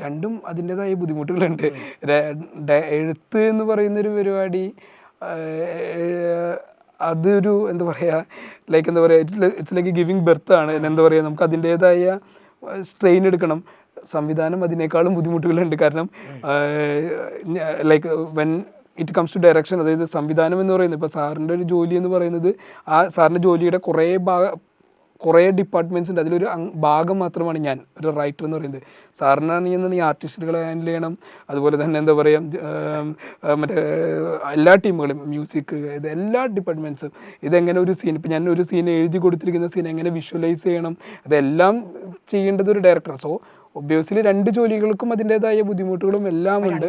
രണ്ടും അതിന്റെതായ ബുദ്ധിമുട്ടുകളുണ്ട്. എഴുത്ത് എന്ന് പറയുന്നൊരു പരിപാടി അതൊരു എന്താ പറയുക ലൈക്ക് എന്താ പറയുക ഇറ്റ്സ് ലൈക്ക് ഗിവിങ് ബെർത്ത് ആണ്. എന്താ പറയുക നമുക്ക് അതിന്റേതായ സ്ട്രെയിൻ എടുക്കണം. സംവിധാനം അതിനേക്കാളും ബുദ്ധിമുട്ടുകളുണ്ട്. കാരണം like when it comes to direction അതായത് സംവിധാനം എന്ന് പറയുന്നത് ഇപ്പോൾ സാറിന്റെ ഒരു ജോലി എന്ന് പറയുന്നത് ആ സാറിന്റെ ജോലിയുടെ കുറേ ഭാഗ കുറേ ഡിപ്പാർട്ട്മെന്റ്സ് ഉണ്ട്. അതിലൊരു ഭാഗം മാത്രമാണ് ഞാൻ ഒരു റൈറ്റർ എന്ന് പറയുന്നത്. സാറിനാണെങ്കിൽ ഈ ആർട്ടിസ്റ്റുകളെ ഹാൻഡിൽ ചെയ്യണം. അതുപോലെ തന്നെ എന്താ പറയുക മറ്റേ എല്ലാ ടീമുകളും മ്യൂസിക് ഇത് എല്ലാ ഡിപ്പാർട്ട്മെന്റ്സും ഇതെങ്ങനെ ഒരു സീൻ ഇപ്പം ഞാൻ ഒരു സീൻ എഴുതി കൊടുത്തിരിക്കുന്ന സീൻ എങ്ങനെ വിഷ്വലൈസ് ചെയ്യണം? അതെല്ലാം ചെയ്യേണ്ടത് ഒരു ഡയറക്ടർ സോ ഒബ്വിയസ്ലി രണ്ട് ജോലികൾക്കും അതിന്റെതായ ബുദ്ധിമുട്ടുകളും എല്ലാം ഉണ്ട്.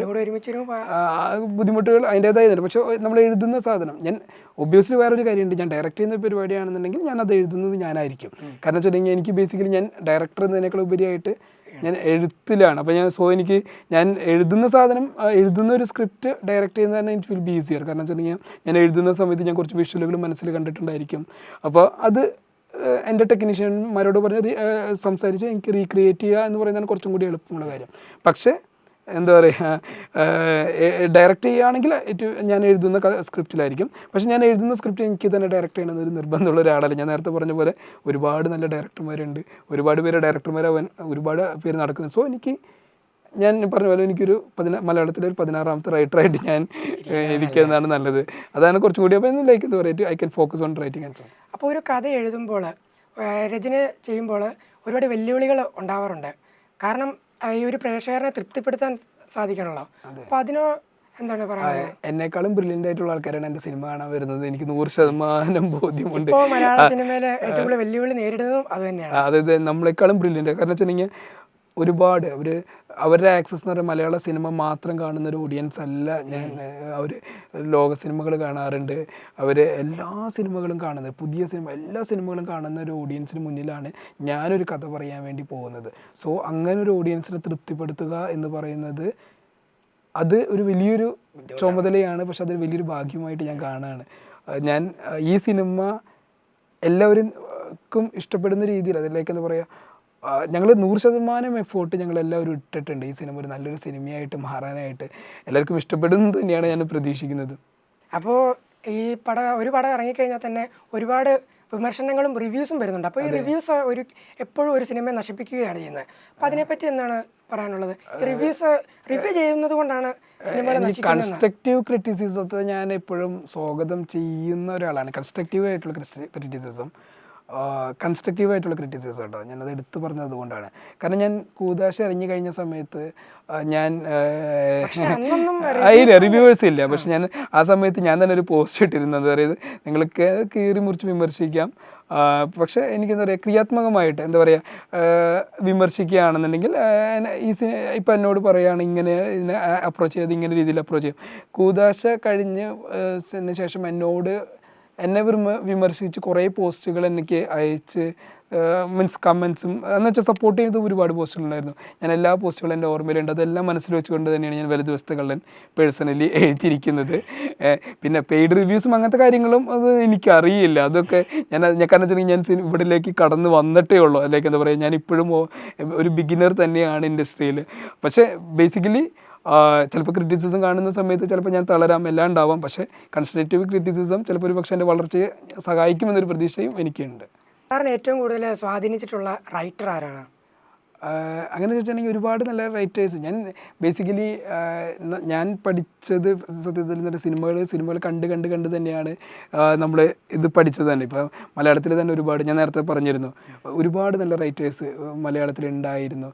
ബുദ്ധിമുട്ടുകൾ അതിന്റെതായ പക്ഷേ നമ്മൾ എഴുതുന്ന സാധനം ഞാൻ ഒബ്വിയസ്ലി വേറൊരു കാര്യമുണ്ട്. ഞാൻ ഡയറക്റ്റ് ചെയ്യുന്ന പരിപാടിയാണെന്നുണ്ടെങ്കിൽ ഞാൻ അത് എഴുതുന്നത് ഞാനായിരിക്കും. കാരണം വെച്ചിട്ടുണ്ടെങ്കിൽ എനിക്ക് ബേസിക്കലി ഞാൻ ഡയറക്ടർ എന്നതിനേക്കാൾ ഉപരിയായിട്ട് ഞാൻ എഴുത്തിലാണ്. അപ്പോൾ ഞാൻ സോ എനിക്ക് ഞാൻ എഴുതുന്ന സാധനം എഴുതുന്ന ഒരു സ്ക്രിപ്റ്റ് ഡയറക്റ്റ് ചെയ്യുന്നത് തന്നെ ഇറ്റ് വിൽ ബി ഈസിയർ കാരണം വെച്ചിട്ടുണ്ടെങ്കിൽ ഞാൻ എഴുതുന്ന സമയത്ത് ഞാൻ കുറച്ച് വിഷ്വലുകൾ മനസ്സിൽ കണ്ടിട്ടുണ്ടായിരിക്കും. അപ്പോൾ അത് എന്റെ ടെക്നീഷ്യന്മാരോട് പറഞ്ഞ് സംസാരിച്ച് എനിക്ക് റീക്രിയേറ്റ് ചെയ്യുക എന്ന് പറയുന്നതാണ് കുറച്ചും കൂടി എളുപ്പമുള്ള കാര്യം. പക്ഷേ എന്താ പറയുക ഡയറക്റ്റ് ചെയ്യുകയാണെങ്കിൽ ഞാൻ എഴുതുന്ന സ്ക്രിപ്റ്റിലായിരിക്കും പക്ഷേ ഞാൻ എഴുതുന്ന സ്ക്രിപ്റ്റ് എനിക്ക് തന്നെ ഡയറക്റ്റ് ചെയ്യണമെന്ന് ഒരു നിർബന്ധമുള്ള ഒരാളല്ല. ഞാൻ നേരത്തെ പറഞ്ഞ പോലെ ഒരുപാട് നല്ല ഡയറക്ടർമാരുണ്ട് ഒരുപാട് പേര് ഡയറക്ടർമാരാവാൻ ഒരുപാട് പേര് നടക്കുന്നുണ്ട്. സോ എനിക്ക് ഞാൻ പറഞ്ഞ പോലെ എനിക്കൊരു പതിനാ മലയാളത്തിലെ ഒരു പതിനാറാമത്തെ റൈറ്ററായിട്ട് ഞാൻ ഇരിക്കുന്നതാണ് നല്ലത്. അതാണ് കുറച്ചും കൂടി അപ്പോൾ ലൈക്ക് എന്താ പറയുക I can focus on writing and so അപ്പോൾ ഒരു കഥ എഴുതുമ്പോൾ രചന ചെയ്യുമ്പോൾ ഒരുപാട് വെല്ലുവിളികൾ ഉണ്ടാവാറുണ്ട്. കാരണം ഈ ഒരു പ്രേക്ഷകരെ തൃപ്തിപ്പെടുത്താൻ സാധിക്കണമല്ലോ അപ്പോൾ അതിനോ എന്താണ് പറയുന്നത് എന്നെക്കാളും ബ്രില്യന്റ് ആയിട്ടുള്ള ആൾക്കാരാണ് എന്റെ സിനിമ കാണാൻ വരുന്നത്. എനിക്ക് നൂറ് ശതമാനം ബോധ്യമുണ്ട്. മലയാള സിനിമയിലെ ഏറ്റവും കൂടുതൽ വെല്ലുവിളി നേരിടുന്നതും അത് തന്നെയാണ്. അതായത് നമ്മളെക്കാളും ബ്രില്യന്റ് കാരണം വെച്ചിട്ടുണ്ടെങ്കിൽ ഒരുപാട് അവർ അവരുടെ ആക്സസ് എന്ന് പറയുന്നത് മലയാള സിനിമ മാത്രം കാണുന്ന ഒരു ഓഡിയൻസ് അല്ല ഞാൻ അവർ ലോക സിനിമകൾ കാണാറുണ്ട്. അവർ എല്ലാ സിനിമകളും കാണുന്നത് പുതിയ സിനിമ എല്ലാ സിനിമകളും കാണുന്ന ഒരു ഓഡിയൻസിന് മുന്നിലാണ് ഞാനൊരു കഥ പറയാൻ വേണ്ടി പോകുന്നത്. സോ അങ്ങനെ ഒരു ഓഡിയൻസിനെ തൃപ്തിപ്പെടുത്തുക എന്ന് പറയുന്നത് അത് ഒരു വലിയൊരു ചുമതലയാണ് പക്ഷെ അതൊരു വലിയൊരു ഭാഗ്യമായിട്ട് ഞാൻ കാണുകയാണ് ഞാൻ ഈ സിനിമ എല്ലാവർക്കും ഇഷ്ടപ്പെടുന്ന രീതിയിൽ അതിലേക്ക് എന്താ പറയുക ഞങ്ങൾ നൂറ് ശതമാനം എഫേർട്ട് ഞങ്ങളെല്ലാവരും ഇട്ടിട്ടുണ്ട്. ഈ സിനിമ ഒരു നല്ലൊരു സിനിമയായിട്ട് മാറാനായിട്ട് എല്ലാവർക്കും ഇഷ്ടപ്പെടുന്നത് തന്നെയാണ് ഞാൻ പ്രതീക്ഷിക്കുന്നത്. അപ്പോൾ ഈ പടം ഒരു പടം ഇറങ്ങിക്കഴിഞ്ഞാൽ തന്നെ ഒരുപാട് വിമർശനങ്ങളും റിവ്യൂസും വരുന്നുണ്ട്. അപ്പോൾ ഈ റിവ്യൂസ് ഒരു എപ്പോഴും ഒരു സിനിമയെ നശിപ്പിക്കുകയാണ് ചെയ്യുന്നത്. അപ്പോൾ അതിനെപ്പറ്റി എന്താണ് പറയാനുള്ളത്? റിവ്യൂസ് റിവ്യൂ ചെയ്യുന്നത് കൊണ്ടാണ് കൺസ്ട്രക്റ്റീവ് ക്രിറ്റിസിസത്തെ ഞാൻ എപ്പോഴും സ്വാഗതം ചെയ്യുന്ന ഒരാളാണ്. കൺസ്ട്രക്റ്റീവ് ആയിട്ടുള്ള ക്രിറ്റിസിസം കൺസ്ട്രക്റ്റീവ് ആയിട്ടുള്ള ക്രിറ്റിസിസം കേട്ടോ. ഞാനത് എടുത്തു പറഞ്ഞത് അതുകൊണ്ടാണ്. കാരണം ഞാൻ കൂതാശ ഇറങ്ങി കഴിഞ്ഞ സമയത്ത് ഞാൻ അന്നൊന്നും റിവ്യൂവേഴ്സ് ഇല്ല പക്ഷെ ഞാൻ ആ സമയത്ത് ഞാൻ തന്നെ ഒരു പോസ്റ്റ് ഇട്ടിരുന്നത് പറയുക നിങ്ങൾക്ക് കീറി മുറിച്ച് വിമർശിക്കാം. പക്ഷെ എനിക്ക് എനിക്കെന്താ പറയുക ക്രിയാത്മകമായിട്ട് എന്താ പറയുക വിമർശിക്കുകയാണെന്നുണ്ടെങ്കിൽ ഈ സിനി ഇപ്പം എന്നോട് പറയുകയാണ് ഇങ്ങനെ ഇതിനെ അപ്രോച്ച് ചെയ്ത് ഇങ്ങനെ രീതിയിൽ അപ്രോച്ച് ചെയ്യും. കൂതാശ കഴിഞ്ഞ് ശേഷം എന്നോട് എന്നെ വിമ വിമർശിച്ച് കുറേ പോസ്റ്റുകൾ എനിക്ക് അയച്ച് മീൻസ് കമൻസും എന്ന് വെച്ചാൽ സപ്പോർട്ട് ചെയ്ത ഒരുപാട് പോസ്റ്റുകളുണ്ടായിരുന്നു ഞാൻ എല്ലാ പോസ്റ്റുകളും എന്റെ ഓർമ്മയിലുണ്ട്. അതെല്ലാം മനസ്സിൽ വെച്ചുകൊണ്ട് തന്നെയാണ് ഞാൻ വലതു പേഴ്സണലി എഴുതിയിരിക്കുന്നത്. പിന്നെ പെയ്ഡ് റിവ്യൂസും അങ്ങനത്തെ കാര്യങ്ങളും അത് എനിക്കറിയില്ല. അതൊക്കെ ഞാൻ ഞാൻ കാരണം വെച്ചിട്ടുണ്ടെങ്കിൽ ഞാൻ ഇവിടേക്ക് കടന്ന് വന്നിട്ടേ ഉള്ളൂ. അല്ലെങ്കിൽ എന്താ പറയുക ഞാൻ ഇപ്പോഴും ഒരു ബിഗിനർ തന്നെയാണ് ഇൻഡസ്ട്രിയിൽ പക്ഷേ ബേസിക്കലി ചിലപ്പോൾ ക്രിറ്റിസിസം കാണുന്ന സമയത്ത് ചിലപ്പോൾ ഞാൻ തളരാം എല്ലാം ഉണ്ടാവാം. പക്ഷേ കൺസ്ട്രക്റ്റീവ് ക്രിറ്റിസിസം ചിലപ്പോൾ ഒരു പക്ഷേ എന്റെ വളർച്ചയെ സഹായിക്കുമെന്നൊരു പ്രതീക്ഷയും എനിക്കുണ്ട്. സാറിന് ഏറ്റവും കൂടുതൽ സ്വാധീനിച്ചിട്ടുള്ള റൈറ്റർ ആരാണ്? അങ്ങനെ ചോദിച്ചിട്ടുണ്ടെങ്കിൽ ഒരുപാട് നല്ല റൈറ്റേഴ്സ് ഞാൻ ബേസിക്കലി ഞാൻ പഠിച്ചത് സത്യത്തിൽ എന്നിട്ട് സിനിമകൾ സിനിമകൾ കണ്ട് കണ്ട് കണ്ട് തന്നെയാണ് നമ്മൾ ഇത് പഠിച്ചത് തന്നെ. ഇപ്പോൾ മലയാളത്തിൽ തന്നെ ഒരുപാട് ഞാൻ നേരത്തെ പറഞ്ഞിരുന്നു ഒരുപാട് നല്ല റൈറ്റേഴ്സ് മലയാളത്തിൽ ഉണ്ടായിരുന്നു.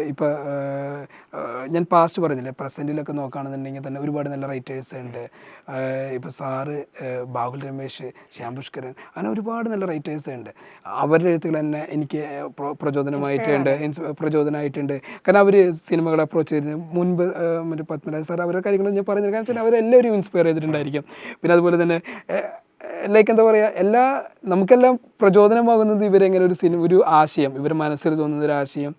ഇപ്പോൾ ഞാൻ പാസ്റ്റ് പറഞ്ഞില്ലേ പ്രസന്റിലൊക്കെ നോക്കുകയാണെന്നുണ്ടെങ്കിൽ തന്നെ ഒരുപാട് നല്ല റൈറ്റേഴ്സ് ഉണ്ട്. ഇപ്പോൾ സാറ് ബാഹുൽ രമേശ് ശ്യാം പുഷ്കരൻ അങ്ങനെ ഒരുപാട് നല്ല റൈറ്റേഴ്സ് ഉണ്ട്. അവരുടെ എഴുത്തുകൾ തന്നെ എനിക്ക് പ്രോ- പ്രചോദനമായിട്ടുണ്ട്. പ്രചോദനമായിട്ടുണ്ട് കാരണം അവർ സിനിമകളെ അപ്രോച്ച് ചെയ്ത് മുൻപ് മറ്റേ പത്മരാജ് സാർ അവരുടെ കാര്യങ്ങൾ ഞാൻ പറഞ്ഞില്ല കാരണം വെച്ചാൽ അവരെല്ലാവരും ഇൻസ്പയർ ചെയ്തിട്ടുണ്ടായിരിക്കും. പിന്നെ അതുപോലെ തന്നെ ലൈക്ക് എന്താ പറയുക എല്ലാ നമുക്കെല്ലാം പ്രചോദനമാകുന്നത് ഇവരെങ്ങനെ ഒരു സിനിമ ഒരു ആശയം ഇവർ മനസ്സിൽ തോന്നുന്ന ഒരു ആശയം.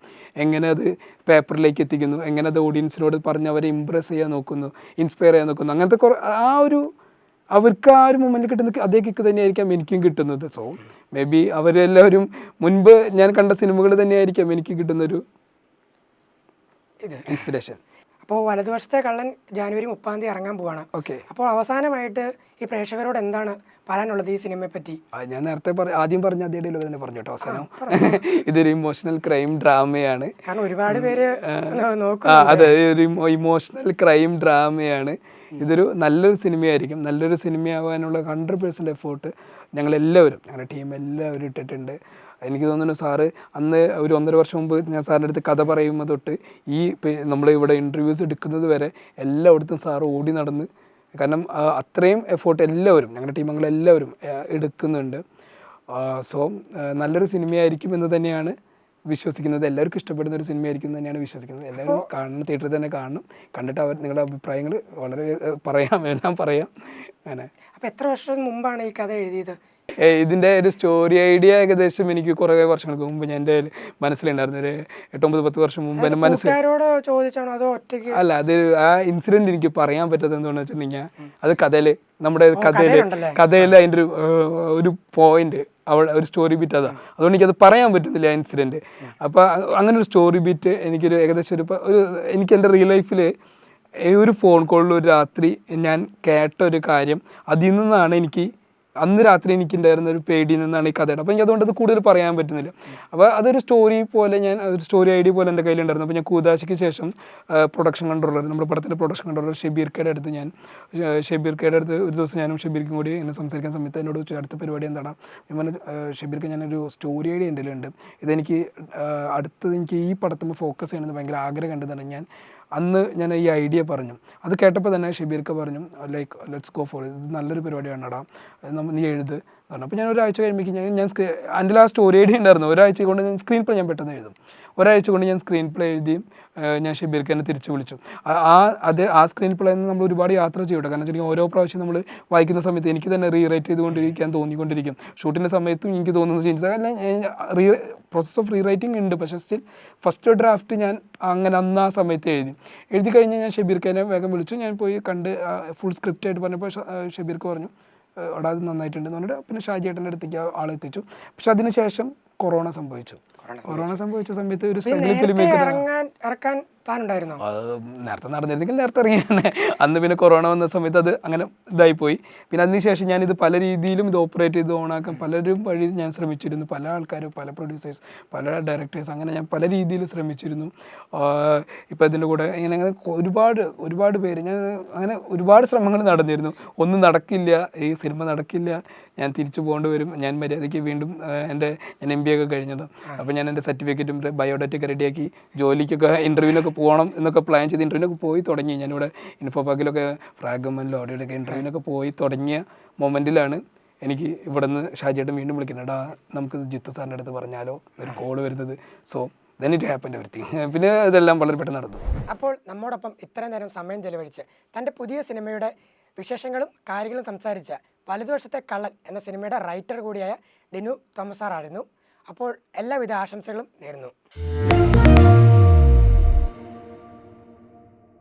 എങ്ങനെ അത് പേപ്പറിലേക്ക് എത്തിക്കുന്നു എങ്ങനെ അത് ഓഡിയൻസിനോട് പറഞ്ഞ് അവരെ ഇമ്പ്രസ് ചെയ്യാൻ നോക്കുന്നു ഇൻസ്പയർ ചെയ്യാൻ നോക്കുന്നു. അങ്ങനത്തെ കുറേ ആ ഒരു അവർക്ക് ആ ഒരു മൊമെന്റിൽ കിട്ടുന്ന അതേ കിക്ക് തന്നെയായിരിക്കാം എനിക്കും കിട്ടുന്നത്. സോ മേ ബി അവരെല്ലാവരും മുൻപ് ഞാൻ കണ്ട സിനിമകൾ തന്നെയായിരിക്കാം എനിക്ക് കിട്ടുന്നൊരു ഇൻസ്പിറേഷൻ അപ്പോൾ വലതുവശത്തെ കള്ളൻ ജാനുവരി മുപ്പാം തീയതി ഇറങ്ങാൻ പോവാണ്. ഓക്കെ അപ്പോൾ അവസാനമായിട്ട് ഈ പ്രേക്ഷകരോട് എന്താണ് പറയാനുള്ളത് ഈ സിനിമയെ പറ്റി? ഞാൻ നേരത്തെ പറഞ്ഞു ആദ്യം പറഞ്ഞ അതേ ഡയലോഗ് തന്നെ പറഞ്ഞു കേട്ടോ അവസാനം ഇതൊരു ഇമോഷണൽ ക്രൈം ഡ്രാമയാണ് കാരണം ഒരുപാട് പേര് അതെ ഒരു ഇമോഷണൽ ക്രൈം ഡ്രാമയാണ് ഇതൊരു നല്ലൊരു സിനിമയായിരിക്കും. നല്ലൊരു സിനിമയാവാനുള്ള ഹൺഡ്രഡ് പേഴ്സന്റ് എഫേർട്ട് ഞങ്ങളെല്ലാവരും ഞങ്ങളുടെ ടീം എല്ലാവരും ഇട്ടിട്ടുണ്ട്. എനിക്ക് തോന്നുന്നു സാറ് അന്ന് ഒരു ഒന്നര വർഷം മുമ്പ് ഞാൻ സാറിന്റെ അടുത്ത് കഥ പറയുമ്പോൾ തൊട്ട് ഈ നമ്മൾ ഇവിടെ ഇന്റർവ്യൂസ് എടുക്കുന്നത് വരെ എല്ലായിടത്തും സാറ് ഓടി നടന്ന് കാരണം അത്രയും എഫേർട്ട് എല്ലാവരും ഞങ്ങളുടെ ടീം അംഗങ്ങളെല്ലാവരും എടുക്കുന്നുണ്ട്. സോ നല്ലൊരു സിനിമയായിരിക്കും എന്ന് തന്നെയാണ് വിശ്വസിക്കുന്നത് എല്ലാവർക്കും ഇഷ്ടപ്പെടുന്ന ഒരു സിനിമയായിരിക്കും ആയിരിക്കും തന്നെയാണ് വിശ്വസിക്കുന്നത്. എല്ലാവരും കാണണം തിയേറ്ററിൽ തന്നെ കാണണം കണ്ടിട്ട് അവർ നിങ്ങളുടെ അഭിപ്രായങ്ങൾ വളരെ പറയാം എല്ലാം പറയാം. അങ്ങനെ. അപ്പോൾ എത്ര വർഷം മുമ്പാണ് ഈ കഥ എഴുതിയത്? ഇതിന്റെ ഒരു സ്റ്റോറി ഐഡിയ ഏകദേശം എനിക്ക് കുറേ വർഷങ്ങൾക്ക് മുമ്പ് ഞാൻ എന്റെ മനസ്സിലുണ്ടായിരുന്നു. ഒരു എട്ടൊമ്പത് പത്ത് വർഷം മുമ്പ് എന്റെ മനസ്സിൽ അല്ല അത് ആ ഇൻസിഡന്റ് എനിക്ക് പറയാൻ പറ്റാത്തത് എന്താണെന്ന് വെച്ചിട്ടുണ്ടെങ്കിൽ അത് കഥയിൽ നമ്മുടെ കഥയിൽ? കഥയിൽ അതിന്റെ ഒരു ഒരു പോയിന്റ് അവിടെ ഒരു സ്റ്റോറി ബീറ്റ് അതാ. അതുകൊണ്ട് എനിക്കത് പറയാൻ പറ്റുന്നില്ല ആ ഇൻസിഡന്റ് അപ്പോൾ അങ്ങനെ ഒരു സ്റ്റോറി ബീറ്റ് എനിക്കൊരു ഏകദേശം ഒരു ഒരു എനിക്ക് എന്റെ റിയൽ ലൈഫിൽ ഒരു ഫോൺ കോളിൽ ഒരു രാത്രി ഞാൻ കേട്ട ഒരു കാര്യം അതിൽ നിന്നാണ് എനിക്ക് അന്ന് രാത്രി എനിക്കുണ്ടായിരുന്ന ഒരു പേടിയിൽ നിന്നാണ് ഈ കഥയുടെ. അപ്പോൾ എനിക്ക് അതുകൊണ്ട് അത് കൂടുതൽ പറയാൻ പറ്റുന്നില്ല. അപ്പോൾ അതൊരു സ്റ്റോറി പോലെ ഞാൻ ഒരു സ്റ്റോറി ഐഡിയ പോലെ എന്റെ കയ്യിലുണ്ടായിരുന്നു. അപ്പോൾ ഞാൻ കൂതാശിക്ക് ശേഷം പ്രൊഡക്ഷൻ കൺട്രോളർ നമ്മുടെ പടത്തിന്റെ പ്രൊഡക്ഷൻ കൺട്രോളർ ഷെബീർക്കയുടെ അടുത്ത് ഞാൻ ഷെബീർക്കയുടെ ഷെബീർ അടുത്ത് ഒരു ദിവസം ഞാനും ഷെബീർക്കും കൂടി എന്നെ സംസാരിക്കാൻ സമയത്ത് എന്നോട് അടുത്ത പരിപാടി എന്താണ് ഞാൻ പറഞ്ഞു "ആ, ഷെബീർക്ക് ഞാനൊരു സ്റ്റോറി ഐഡിയ എന്റെ ഉണ്ട് ഇതെനിക്ക് അടുത്തത് എനിക്ക് ഈ പടത്തുമ്പോൾ ഫോക്കസ് ചെയ്യണമെന്ന് ഭയങ്കര ആഗ്രഹം കണ്ടതാണ് ഞാൻ അന്ന് ഞാൻ ഈ ഐഡിയ പറഞ്ഞു. അത് കേട്ടപ്പോൾ തന്നെ ഷബീർക്ക് പറഞ്ഞു ലൈക്ക് ലെറ്റ്സ് ഗോ ഫോർ ഇത് നല്ലൊരു പരിപാടിയാണ് എടാ അത് നമ്മ നീ എഴുത്. പറഞ്ഞു അപ്പോൾ ഞാൻ ഒരാഴ്ച കഴിയുമ്പോഴേക്കും ഞാൻ ഞാൻ സ്ക്രീ എന്റെ ലാസ്റ്റ് സ്റ്റോറി ഐഡിയ ഉണ്ടായിരുന്നു. ഒരാഴ്ച കൊണ്ട് ഞാൻ സ്ക്രീൻ പ്ലേ ഞാൻ പെട്ടെന്ന് എഴുതും. ഒരാഴ്ച കൊണ്ട് ഞാൻ സ്ക്രീൻ പ്ലേ എഴുതി ഞാൻ ഷബീർക്ക് എന്നെ തിരിച്ചു വിളിച്ചു. ആ- അത് ആ സ്ക്രീൻ പ്ലേ നമ്മൾ ഒരുപാട് യാത്ര ചെയ്യട്ടെ. കാരണം വെച്ചാൽ ഓരോ പ്രാവശ്യം നമ്മൾ വായിക്കുന്ന സമയത്ത് എനിക്ക് തന്നെ റീറൈറ്റ് ചെയ്തുകൊണ്ടിരിക്കാൻ തോന്നിക്കൊണ്ടിരിക്കും. ഷൂട്ടിന്റെ സമയത്തും എനിക്ക് തോന്നുന്ന ചേഞ്ച് അല്ല റീ പ്രോസസ് ഓഫ് റീറൈറ്റിംഗ് ഉണ്ട്. പക്ഷേ സ്റ്റിൽ ഫസ്റ്റ് ഡ്രാഫ്റ്റ് ഞാൻ അങ്ങനെ അന്ന് ആ സമയത്ത് എഴുതി. എഴുതി കഴിഞ്ഞ് ഞാൻ ഷബീർക്കനെ വേഗം വിളിച്ചു. ഞാൻ പോയി കണ്ട് ഫുൾ സ്ക്രിപ്റ്റ് ആയിട്ട് പറഞ്ഞപ്പോൾ ഷബീർക്ക് പറഞ്ഞു "ഏഹ് എടാ അത് നന്നായിട്ടുണ്ട് എന്ന് പറഞ്ഞിട്ട് പിന്നെ ഷാജിയേട്ടന്റെ അടുത്തേക്ക് ആളെ എത്തിച്ചു. പക്ഷെ അതിനുശേഷം കൊറോണ സംഭവിച്ചു. കൊറോണ സംഭവിച്ച. സമയത്ത് ഒരു സ്ട്രഗിൾ ഫിലിം ഇറക്കാൻ പ്ലാൻ ഉണ്ടായിരുന്നോ അത് നേരത്തെ നടന്നിരുന്നെങ്കിൽ നേരത്തെ ഇറങ്ങിയാണ് അന്ന് പിന്നെ കൊറോണ വന്ന സമയത്ത് അത് അങ്ങനെ ഇതായിപ്പോയി. പിന്നെ അതിനുശേഷം ഞാനിത് പല രീതിയിലും ഇത് ഓപ്പറേറ്റ് ചെയ്ത് ഓണാക്കാൻ പലരും വഴി ഞാൻ ശ്രമിച്ചിരുന്നു. പല ആൾക്കാരും പല പ്രൊഡ്യൂസേഴ്സ് പല ഡയറക്ടേഴ്സ് അങ്ങനെ ഞാൻ പല രീതിയിൽ ശ്രമിച്ചിരുന്നു. ഇപ്പോൾ ഇതിന്റെ കൂടെ ഇങ്ങനെ അങ്ങനെ ഒരുപാട് ഒരുപാട് പേര് ഞാൻ അങ്ങനെ ഒരുപാട് ശ്രമങ്ങൾ നടന്നിരുന്നു. ഒന്നും നടക്കില്ല ഈ സിനിമ നടക്കില്ല ഞാൻ തിരിച്ചു പോകേണ്ടി വരും ഞാൻ മര്യാദയ്ക്ക് വീണ്ടും എന്റെ ഞാൻ എം ബി ഒക്കെ കഴിഞ്ഞത് അപ്പോൾ ഞാൻ എന്റെ സർട്ടിഫിക്കറ്റും ബയോഡാറ്റയൊക്കെ റെഡിയാക്കി ജോലിക്കൊക്കെ ഇന്റർവ്യൂവിനൊക്കെ പോകണം എന്നൊക്കെ പ്ലാൻ ചെയ്ത് ഇന്റർവ്യൂവിനൊക്കെ പോയി തുടങ്ങി. ഞാനിവിടെ ഇൻഫോ പാക്കിലൊക്കെ ഫ്രാഗമനിലോ അവിടെയൊക്കെ ഇന്റർവ്യൂവിനൊക്കെ പോയി തുടങ്ങിയ മൊമെന്റിലാണ് എനിക്ക് ഇവിടെ നിന്ന് ഷാജിയേട്ടൻ വീണ്ടും വിളിക്കുന്നത്. നമുക്ക് ജിത്തു സാറിന്റെ അടുത്ത് പറഞ്ഞാലോ? ഒരു കോൾ വരുന്നത്. സോ ദെൻ ഇറ്റ് ഹാപ്പന്റെ വരുത്തി പിന്നെ ഇതെല്ലാം വളരെ പെട്ടെന്ന് നടന്നു. അപ്പോൾ നമ്മോടൊപ്പം ഇത്രയും നേരം സമയം ചെലവഴിച്ച് തന്റെ പുതിയ സിനിമയുടെ വിശേഷങ്ങളും കാര്യങ്ങളും സംസാരിച്ച വലതുവശത്തെ കള്ളൻ എന്ന സിനിമയുടെ റൈറ്റർ കൂടിയായ ഡിനു തോമസ് സാറായിരുന്നു. അപ്പോൾ എല്ലാവിധ ആശംസകളും നേരുന്നു.